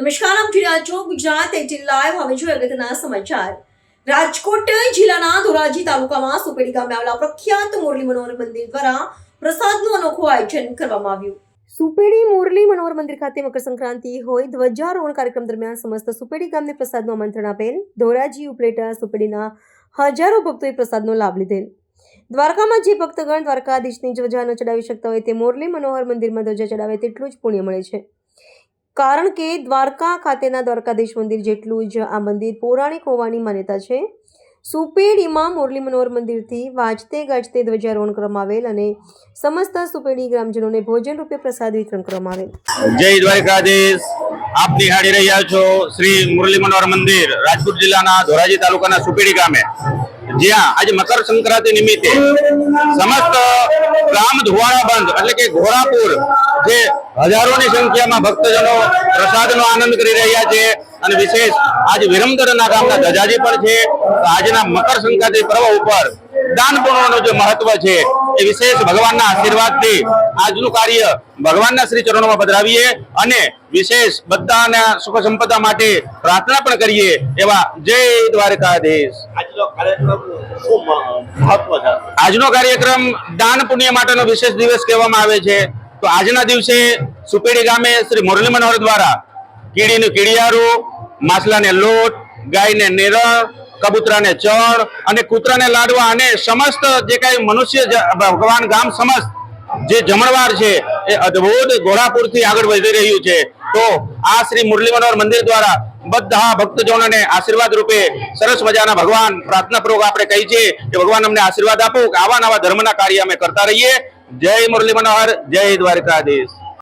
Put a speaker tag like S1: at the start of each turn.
S1: નમસ્કાર આપ જોઈ રહ્યા છો, ગુજરાત એટીન લાઈવ હવે જોઈએ અગત્યના સમાચાર. રાજકોટ જિલ્લાના ધોરાજી તાલુકામાં સુપેડી ગામે આવેલા પ્રખ્યાત મુરલી મનોહર મંદિર દ્વારા પ્રસાદનું અનોખું આયોજન કરવામાં આવ્યું. સુપેડી મુરલી મનોહર મંદિર ખાતે મકર સંક્રાંતિ હોય, ધ્વજારોહણ કાર્યક્રમ દરમિયાન સમસ્ત સુપેડી ગામને પ્રસાદનું આમંત્રણ આપેલ ધોરાજી ઉપલેટા સુપેડીના હજારો ભક્તોએ પ્રસાદનો લાભ લીધેલ. દ્વારકામાં જે ભક્તગણ દ્વારકાધીશની ધ્વજા ન ચડાવી શકતા હોય તે મોરલી મનોહર મંદિરમાં ધ્વજા ચડાવે તેટલું જ પુણ્ય મળે છે. કારણ કે દ્વારકા ખાતેના દ્વારકાધીશ મંદિર જેટલું જ આ મંદિર પૌરાણિક હોવાની માન્યતા છે. સુપેડીમાં મુરલી મનોહર મંદિરથી વાજતે ગાજતે ધ્વજારોહણ કરવામાં આવેલ અને સમસ્ત સુપેડી ગ્રામજનોને ભોજન રૂપે પ્રસાદ વિતરણ કરવામાં આવેલ.
S2: જય દ્વારકાધીશ. આપ નિહાળી રહ્યા છો શ્રી મુરલી મનોહર મંદિર રાજકોટ જિલ્લાના ધોરાજી તાલુકાના સુપેડી ગામે. જ્યાં આજે મકર સંક્રાંતિ નિમિત્તે સમસ્ત ગામ ધોવાળા બંધ, એટલે કે ઘોરાપુર જે હજારોની સંખ્યામાં ભક્તજનો પ્રસાદનો આનંદ કરી રહ્યા છે. અને વિશેષ આજે વિરમદરના ગામના ધજાજી પણ છે. આજના મકર સંક્રાંતિ પર્વ ઉપર દાન પુણ્યનું જે મહત્વ છે એ વિશેષ ભગવાનના આશીર્વાદથી આજનું કાર્ય ભગવાનના શ્રી ચરણોમાં પધરાવીએ અને વિશેષ બધાના સુખ સંપદા માટે પ્રાર્થના પણ કરીએ એવા જય દ્વારકાધીશ.
S3: આજનો કાર્યક્રમ શું મહત્વ છે?
S2: આજનો કાર્યક્રમ દાન પુણ્ય માટેનો વિશેષ દિવસ કહેવામાં આવે છે. તો આજના દિવસે સુપેડી ગામે શ્રી મુરલી મનોહર દ્વારા કીડીનું કીડિયારું માછલાને લોટ ગાયને નેરણ કબૂતરાને ચણ અને કૂતરાને લાડવા અને સમસ્ત જે કાંઈ મનુષ્ય ભગવાન ગામ સમસ્ત જે જમણવાર છે, એ અદ્ભુત ઘોડાપુરથી આગળ વધી રહ્યું છે. તો આ શ્રી મુરલી મનોહર મંદિર દ્વારા બધા ભક્તજનોને આશીર્વાદ રૂપે સરસ મજાના ભગવાન પ્રાર્થના પૂર્વક આપણે કહી છે કે ભગવાન અમને આશીર્વાદ આપો કે આવા નવા ધર્મના કાર્ય અમે કરતા રહીએ. જય મુરલી મનોહર જય દ્વારકાધીશ.